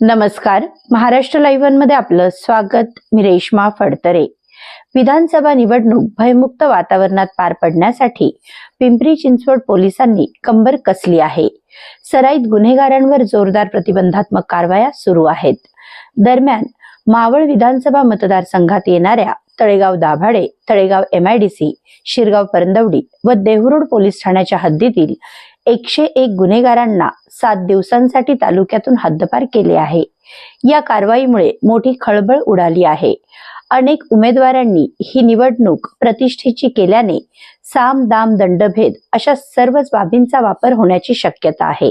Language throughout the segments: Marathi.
नमस्कार. महाराष्ट्र लाईव्हमध्ये आपलं स्वागत. मी रेश्मा फडतरे. विधानसभा निवडणूक भयमुक्त वातावरणात पार पडण्यासाठी पिंपरी चिंचवड पोलिसांनी कंबर कसली आहे? सराईत गुन्हेगारांवर जोरदार प्रतिबंधात्मक कारवाया सुरू आहेत. दरम्यान मावळ विधानसभा मतदारसंघात येणाऱ्या तळेगाव दाभाडे तळेगाव एमआयडीसी शिरगाव परंदवडी व देहरोड पोलीस ठाण्याच्या हद्दीतील एकशे एक गुन्हेगारांना सात दिवसांसाठी तालुक्यातून हद्दपार केले आहे. या कारवाईमुळे मोठी खळबळ उडाली आहे. अनेक उमेदवारांनी ही निवडणूक प्रतिष्ठेची केल्याने साम दाम दंडभेद अशा सर्वच बाबींचा वापर होण्याची शक्यता आहे.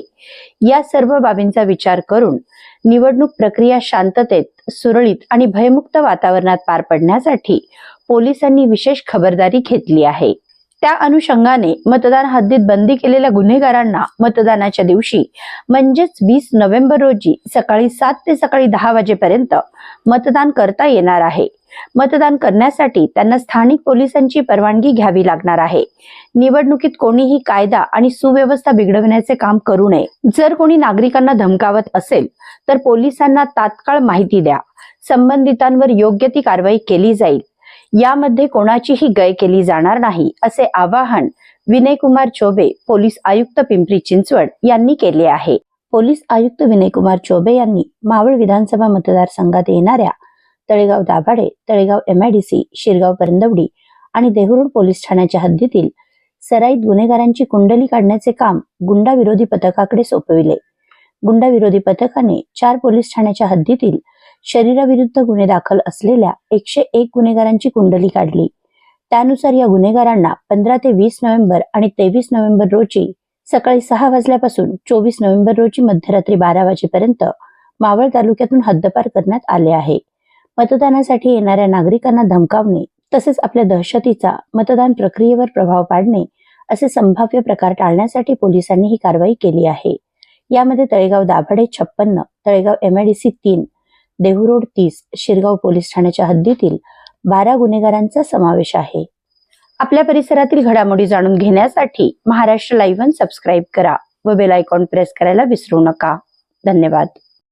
या सर्व बाबींचा विचार करून निवडणूक प्रक्रिया शांततेत सुरळीत आणि भयमुक्त वातावरणात पार पडण्यासाठी पोलिसांनी विशेष खबरदारी घेतली आहे. त्या अनुषंगाने मतदान हद्दीत बंदी केलेल्या गुन्हेगारांना मतदानाच्या दिवशी म्हणजेच वीस नोव्हेंबर रोजी सकाळी सात ते सकाळी दहा वाजेपर्यंत मतदान करता येणार आहे. मतदान करण्यासाठी त्यांना स्थानिक पोलिसांची परवानगी घ्यावी लागणार आहे. निवडणुकीत कोणीही कायदा आणि सुव्यवस्था बिघडवण्याचे काम करू नये. जर कोणी नागरिकांना धमकावत असेल तर पोलिसांना तात्काळ माहिती द्या. संबंधितांवर योग्य ती कारवाई केली जाईल. यामध्ये कोणाचीही गय केली जाणार नाही असे आवाहन विनयकुमार चोबे पोलीस आयुक्त पिंपरी चिंचवड यांनी केले आहे. पोलीस आयुक्त विनयकुमार चोबे यांनी मावळ विधानसभा मतदारसंघात येणाऱ्या तळेगाव दाभाडे तळेगाव एमआयडीसी शिरगाव परंदवडी आणि देहरोड पोलीस ठाण्याच्या हद्दीतील सराईत गुन्हेगारांची कुंडली काढण्याचे काम गुंडा विरोधी पथकाकडे सोपविले. गुंडा विरोधी पथकाने चार पोलीस ठाण्याच्या हद्दीतील शरीराविरुद्ध गुन्हे दाखल असलेल्या एकशे एक गुन्हेगारांची कुंडली काढली. त्यानुसार या गुन्हेगारांना पंधरा ते वीस नोव्हेंबर आणि तेवीस नोव्हेंबर रोजी सकाळी सहा वाजल्यापासून चोवीस नोव्हेंबर रोजी मध्यरात्री बारा वाजेपर्यंत मावळ तालुक्यातून हद्दपार करण्यात आले आहे. मतदानासाठी येणाऱ्या नागरिकांना धमकावणे तसेच आपल्या दहशतीचा मतदान प्रक्रियेवर प्रभाव पाडणे असे संभाव्य प्रकार टाळण्यासाठी पोलिसांनी ही कारवाई केली आहे. यामध्ये तळेगाव दाभाडे छप्पन्न तळेगाव एमआयडीसी तीन देहूरोड तीस शिरगाव पोलीस ठाण्याच्या हद्दीतील बारा गुन्हेगारांचा समावेश आहे. आपल्या परिसरातील घडामोडी जाणून घेण्यासाठी महाराष्ट्र लाईव्ह सबस्क्राईब करा व बेल आयकॉन प्रेस करायला विसरू नका. धन्यवाद.